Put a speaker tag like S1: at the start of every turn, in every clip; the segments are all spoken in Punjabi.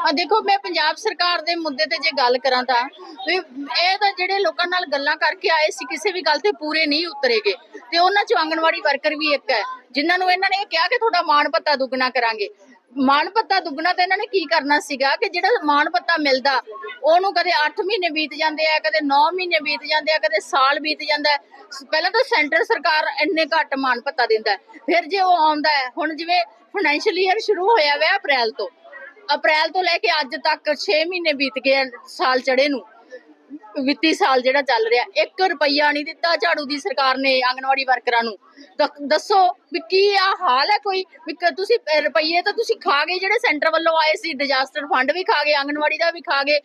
S1: ਆ ਦੇਖੋ, ਮੈਂ ਪੰਜਾਬ ਸਰਕਾਰ ਦੇ ਮੁੱਦੇ ਤੇ ਜੇ ਗੱਲ ਕਰਾਂ ਤਾਂ ਇਹ ਤਾਂ ਜਿਹੜੇ ਲੋਕਾਂ ਨਾਲ ਗੱਲਾਂ ਕਰਕੇ ਆਏ ਸੀ, ਕਿਸੇ ਵੀ ਗੱਲ ਤੇ ਪੂਰੇ ਨਹੀਂ ਉਤਰੇਗੇ। ਤੇ ਉਹਨਾਂ ਚ ਆਂਗਣਵਾੜੀ ਵਰਕਰ ਵੀ ਇੱਕ ਹੈ, ਜਿਨ੍ਹਾਂ ਨੂੰ ਇਹਨਾਂ ਨੇ ਕਿਹਾ ਕਿ ਤੁਹਾਡਾ ਮਾਣ ਭੱਤਾ ਦੁੱਗਣਾ ਕਰਾਂਗੇ। ਮਾਣ ਭੱਤਾ ਦੁੱਗਣਾ ਤਾਂ ਇਹਨਾਂ ਨੇ ਕੀ ਕਰਨਾ ਸੀਗਾ ਕਿ ਜਿਹੜਾ ਮਾਣ ਪੱਤਾ ਮਿਲਦਾ, ਉਹਨੂੰ ਕਦੇ 8 ਮਹੀਨੇ ਬੀਤ ਜਾਂਦੇ ਆ, ਕਦੇ 9 ਮਹੀਨੇ ਬੀਤ ਜਾਂਦੇ ਆ, ਕਦੇ ਸਾਲ ਬੀਤ ਜਾਂਦਾ ਪਹਿਲਾਂ ਤਾਂ ਸੈਂਟਰ ਸਰਕਾਰ ਇੰਨੇ ਘੱਟ ਮਾਣ ਪੱਤਾ ਦਿੰਦਾ ਫਿਰ ਜੇ ਉਹ ਆਉਂਦਾ ਹੁਣ ਜਿਵੇਂ ਫਾਈਨੈਂਸ਼ੀਅਲ ਈਅਰ ਸ਼ੁਰੂ ਹੋਇਆ ਵਾ ਅਪ੍ਰੈਲ ਤੋਂ ਅਪ੍ਰੈਲ ਤੋਂ ਲੈ ਕੇ ਅੱਜ ਤੱਕ 6 ਮਹੀਨੇ ਬੀਤ ਗਏ ਸਾਲ ਚੜੇ ਨੂੰ। ਵਿੱਤੀ ਸਾਲ ਜਿਹੜਾ ਚੱਲ ਰਿਹਾ। 1 ਰੁਪਈਆ ਨਹੀਂ ਦਿੱਤਾ ਝਾੜੂ ਦੀ ਸਰਕਾਰ ਨੇ ਆਂਗਨਵਾੜੀ ਵਰਕਰਾਂ ਨੂੰ। ਦੱਸੋ ਵੀ ਕੀ ਆ, ਹਾਲ ਹੈ ਕੋਈ? ਵੀ ਤੁਸੀਂ ਰੁਪਈਏ ਤਾਂ ਤੁਸੀਂ ਖਾ ਗਏ, ਜਿਹੜੇ ਸੈਂਟਰ ਵੱਲੋਂ ਆਏ ਸੀ, ਡਿਜ਼ਾਸਟਰ ਫੰਡ ਵੀ ਖਾ ਗਏ ਆਂਗਨਵਾੜੀ ਦਾ ਵੀ ਖਾ ਗਏ,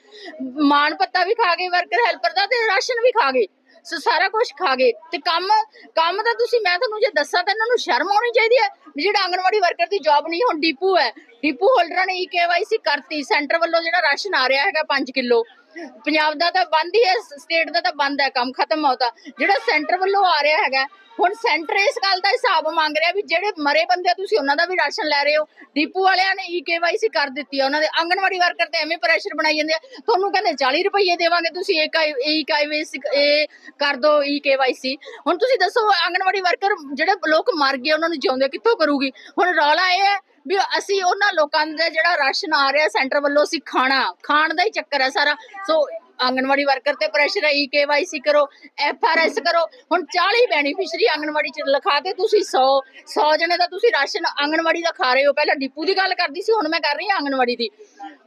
S1: ਮਾਣ ਪੱਤਾ ਵੀ ਖਾ ਗਏ, ਵਰਕਰ ਹੈਲਪਰ ਦਾ ਤੇ ਰਾਸ਼ਨ ਵੀ ਖਾ ਗਏ। ਸੋ, ਸਾਰਾ ਕੁਝ ਖਾ ਗਏ। ਤੇ ਕੰਮ ਕੰਮ ਤਾਂ ਤੁਸੀਂ, ਮੈਂ ਤੁਹਾਨੂੰ ਜੇ ਦੱਸਾਂ ਤਾਂ ਇਹਨਾਂ ਨੂੰ ਸ਼ਰਮ ਆਉਣੀ ਚਾਹੀਦੀ ਹੈ ਜਿਹੜਾ ਆਂਗਨਵਾੜੀ ਵਰਕਰ ਦੀ ਜੌਬ ਨਹੀਂ, ਹੁਣ ਡੀਪੂ ਹੈ। ਡੀਪੂ ਹੋਲਡਰਾਂ ਨੇ ਈਕੇਵਾਈਸੀ ਕਰਤੀ। ਸੈਂਟਰ ਵੱਲੋਂ ਜਿਹੜਾ ਰਾਸ਼ਨ ਆ ਰਿਹਾ ਹੈਗਾ 5 ਕਿਲੋ। ਪੰਜਾਬ ਦਾ ਤਾਂ ਬੰਦ ਹੀ ਹੈ ਸਟੇਟ ਦਾ ਤਾਂ ਬੰਦ ਹੈ, ਕੰਮ ਖਤਮ ਹੋਤਾ ਜਿਹੜਾ ਸੈਂਟਰ ਵੱਲੋਂ ਆ ਰਿਹਾ ਹੈਗਾ, ਹੁਣ ਸੈਂਟਰ ਇਸ ਗੱਲ ਦਾ ਹਿਸਾਬ ਮੰਗ ਰਿਹਾ ਵੀ ਜਿਹੜੇ ਮਰੇ ਬੰਦੇ ਤੁਸੀਂ ਉਹਨਾਂ ਦਾ ਵੀ ਰਾਸ਼ਨ ਲੈ ਰਹੇ ਹੋ। ਡੀਪੂ ਵਾਲਿਆਂ ਨੇ ਈਕੇਵਾਈਸੀ ਕਰ ਦਿੱਤੀ ਆ, ਉਹਨਾਂ ਦੇ ਆਂਗਨਵਾੜੀ ਵਰਕਰ ਤੇ ਐਵੇਂ ਪ੍ਰੈਸ਼ਰ ਬਣਾਈ ਜਾਂਦੇ ਆ। ਤੁਹਾਨੂੰ ਕਹਿੰਦੇ 40 ਰੁਪਏ ਦੇਵਾਂਗੇ ਤੁਸੀਂ ਇੱਕ ਈਕੇਵਾਈਸੀ ਇਹ ਕਰ ਦੋ ਈਕੇਵਾਈਸੀ ਹੁਣ ਤੁਸੀਂ ਦੱਸੋ ਆਂਗਨਵਾੜੀ ਵਰਕਰ ਜਿਹੜੇ ਲੋਕ ਮਰ ਗਏ, ਉਹਨਾਂ ਨੂੰ ਜਿਉਂਦੇ ਕਿੱਥੋਂ ਕਰੂਗੀ? ਹੁਣ ਰੌਲਾ ਇਹ ਹੈ ਵੀ ਅਸੀਂ ਉਹਨਾਂ ਲੋਕਾਂ ਦਾ ਜਿਹੜਾ ਰਾਸ਼ਨ ਆ ਰਿਹਾ ਸੈਂਟਰ ਵੱਲੋਂ, ਅਸੀਂ ਖਾਣਾ, ਖਾਣ ਦਾ ਹੀ ਚੱਕਰ ਹੈ ਸਾਰਾ। ਸੋ ਆਂਗਣਵਾੜੀ ਵਰਕਰ ਤੇ ਪ੍ਰੈਸ਼ਰ ਹੈ ਈ ਈਕੇਵਾਈਸੀ ਕਰੋ ਐਫ ਆਰ ਐਫਆਰਐਸ ਕਰੋ। ਹੁਣ 40 ਬੈਨੀਫੀਸ਼ਰੀ ਆਂਗਣਵਾੜੀ ਚ ਲਿਖਾ ਤੇ ਤੁਸੀਂ 100 100 ਜਣੇ ਦਾ ਤੁਸੀਂ ਰਾਸ਼ਨ ਆਂਗਣਵਾੜੀ ਦਾ ਖਾ ਰਹੇ ਹੋ। ਪਹਿਲਾਂ ਡਿਪੂ ਦੀ ਗੱਲ ਕਰਦੀ ਸੀ, ਹੁਣ ਮੈਂ ਕਰ ਰਹੀ ਹਾਂ ਆਂਗਣਵਾੜੀ ਦੀ।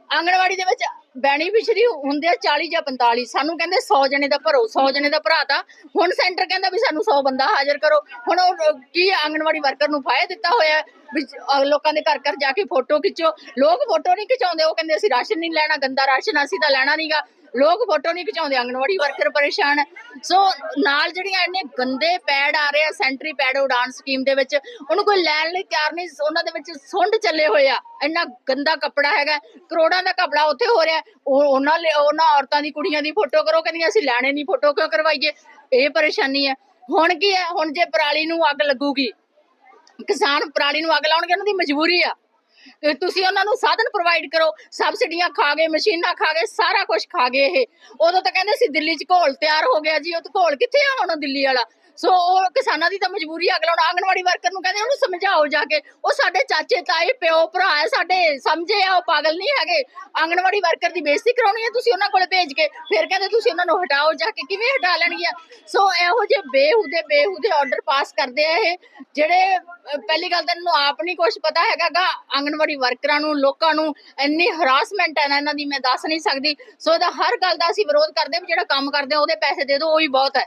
S1: ਆਂਗਣਵਾੜੀ ਦੇ ਵਿੱਚ ਬੈਨੀਫਿਸ਼ਰੀ ਹੁੰਦੇ ਆ 40 ਜਾਂ 45 ਸਾਨੂੰ ਕਹਿੰਦੇ 100 ਜਣੇ ਦਾ ਭਰੋ 100 ਜਣੇ ਦਾ ਭਰਾ ਤਾਂ ਹੁਣ ਸੈਂਟਰ ਕਹਿੰਦਾ ਵੀ ਸਾਨੂੰ 100 ਬੰਦਾ ਹਾਜ਼ਰ ਕਰੋ। ਹੁਣ ਉਹ ਕੀ ਆਂਗਣਵਾੜੀ ਵਰਕਰ ਨੂੰ ਫਾਇਦਾ ਦਿੱਤਾ ਹੋਇਆ ਵੀ ਲੋਕਾਂ ਦੇ ਘਰ ਘਰ ਜਾ ਕੇ ਫੋਟੋ ਖਿੱਚੋ। ਲੋਕ ਫੋਟੋ ਨਹੀਂ ਖਿਚਾਉਂਦੇ, ਉਹ ਕਹਿੰਦੇ ਅਸੀਂ ਰਾਸ਼ਨ ਨਹੀਂ ਲੈਣਾ, ਗੰਦਾ ਰਾਸ਼ਨ ਅਸੀਂ ਤਾਂ ਲੈਣਾ ਨਹੀਂਗਾ ਲੋਕ ਫੋਟੋ ਨਹੀਂ ਖਿਚਾਉਂਦੇ ਆਂਗਨਵਾੜੀ ਵਰਕਰ ਪਰੇਸ਼ਾਨ। ਹੈ ਸੋ ਨਾਲ ਜਿਹੜੀਆਂ ਇੰਨੇ ਗੰਦੇ ਪੈਡ ਆ ਰਹੇ ਆ ਸੈਂਟਰੀ ਪੈਡ ਉਡਾਨ ਸਕੀਮ ਦੇ ਵਿੱਚ, ਉਹਨੂੰ ਕੋਈ ਲੈਣ ਲਈ ਤਿਆਰ ਨਹੀਂ ਉਹਨਾਂ ਦੇ ਵਿੱਚ ਸੁੰਡ ਚੱਲੇ ਹੋਏ ਆ। ਇੰਨਾ ਗੰਦਾ ਕੱਪੜਾ ਹੈਗਾ, ਕਰੋੜਾਂ ਦਾ ਕੱਪੜਾ ਉੱਥੇ ਹੋ ਰਿਹਾ। ਉਹਨਾਂ ਉਹਨਾਂ ਔਰਤਾਂ ਦੀ, ਕੁੜੀਆਂ ਦੀ ਫੋਟੋ ਕਰੋ, ਕਹਿੰਦੀਆਂ, ਅਸੀਂ ਲੈਣੇ ਨਹੀਂ, ਫੋਟੋ ਕਿਉਂ ਕਰਵਾਈਏ? ਇਹ ਪਰੇਸ਼ਾਨੀ ਹੈ। ਹੁਣ ਕੀ ਹੈ? ਹੁਣ ਜੇ ਪਰਾਲੀ ਨੂੰ ਅੱਗ ਲੱਗੂਗੀ, ਕਿਸਾਨ ਪਰਾਲੀ ਨੂੰ ਅੱਗ ਲਾਉਣਗੇ, ਉਹਨਾਂ ਦੀ ਮਜਬੂਰੀ ਆ। ਤੇ ਤੁਸੀਂ ਉਹਨਾਂ ਨੂੰ ਸਾਧਨ ਪ੍ਰੋਵਾਈਡ ਕਰੋ। ਸਬਸਿਡੀਆਂ ਖਾ ਗਏ, ਮਸ਼ੀਨਾਂ ਖਾ ਗਏ, ਸਾਰਾ ਕੁਝ ਖਾ ਗਏ ਇਹ। ਉਦੋਂ ਤਾਂ ਕਹਿੰਦੇ ਸੀ ਦਿੱਲੀ 'ਚ ਘੋਲ ਤਿਆਰ ਹੋ ਗਿਆ ਜੀ, ਉਹ ਤਾਂ ਘੋਲ ਕਿੱਥੇ ਆ ਹੁਣ ਦਿੱਲੀ ਵਾਲਾ? ਸੋ ਉਹ ਕਿਸਾਨਾਂ ਦੀ ਤਾਂ ਮਜਬੂਰੀ ਆ, ਅਗਲਾ ਹੁਣ ਆਂਗਣਵਾੜੀ ਵਰਕਰ ਨੂੰ ਕਹਿੰਦੇ ਉਹਨੂੰ ਸਮਝਾਓ ਜਾ ਕੇ। ਉਹ ਸਾਡੇ ਚਾਚੇ ਤਾਏ ਪਿਓ ਭਰਾ ਹੈ ਸਾਡੇ ਸਮਝੇ ਆ ਉਹ ਪਾਗਲ ਨਹੀਂ ਹੈਗੇ। ਆਂਗਣਵਾੜੀ ਵਰਕਰ ਦੀ ਬੇਇੱਜ਼ਤੀ ਕਰਾਉਣੀ ਹੈ ਤੁਸੀਂ ਉਹਨਾਂ ਕੋਲ ਭੇਜ ਕੇ ਫਿਰ ਕਹਿੰਦੇ ਤੁਸੀਂ ਉਹਨਾਂ ਨੂੰ ਹਟਾਓ ਜਾ ਕੇ ਕਿਵੇਂ ਹਟਾ ਲੈਣਗੀਆਂ? ਸੋ ਇਹੋ ਜਿਹੇ ਬੇਹੂਦੇ ਬੇਹੂਦੇ ਆਰਡਰ ਪਾਸ ਕਰਦੇ ਆ ਇਹ ਜਿਹੜੇ ਪਹਿਲੀ ਗੱਲ ਤਾਂ ਇਹਨਾਂ ਨੂੰ ਆਪ ਨਹੀਂ ਕੁਝ ਪਤਾ ਹੈਗਾਗਾ ਆਂਗਣਵਾੜੀ ਵਰਕਰਾਂ ਨੂੰ ਲੋਕਾਂ ਨੂੰ ਇੰਨੀ ਹਰਾਸਮੈਂਟ ਹੈ ਨਾ ਇਹਨਾਂ ਦੀ ਮੈਂ ਦੱਸ ਨਹੀਂ ਸਕਦੀ। ਸੋ ਇਹਦਾ ਹਰ ਗੱਲ ਦਾ ਅਸੀਂ ਵਿਰੋਧ ਕਰਦੇ ਹਾਂ ਵੀ ਜਿਹੜਾ ਕੰਮ ਕਰਦੇ ਆ ਉਹਦੇ ਪੈਸੇ ਦੇ ਦਿਓ ਉਹੀ ਬਹੁਤ ਹੈ।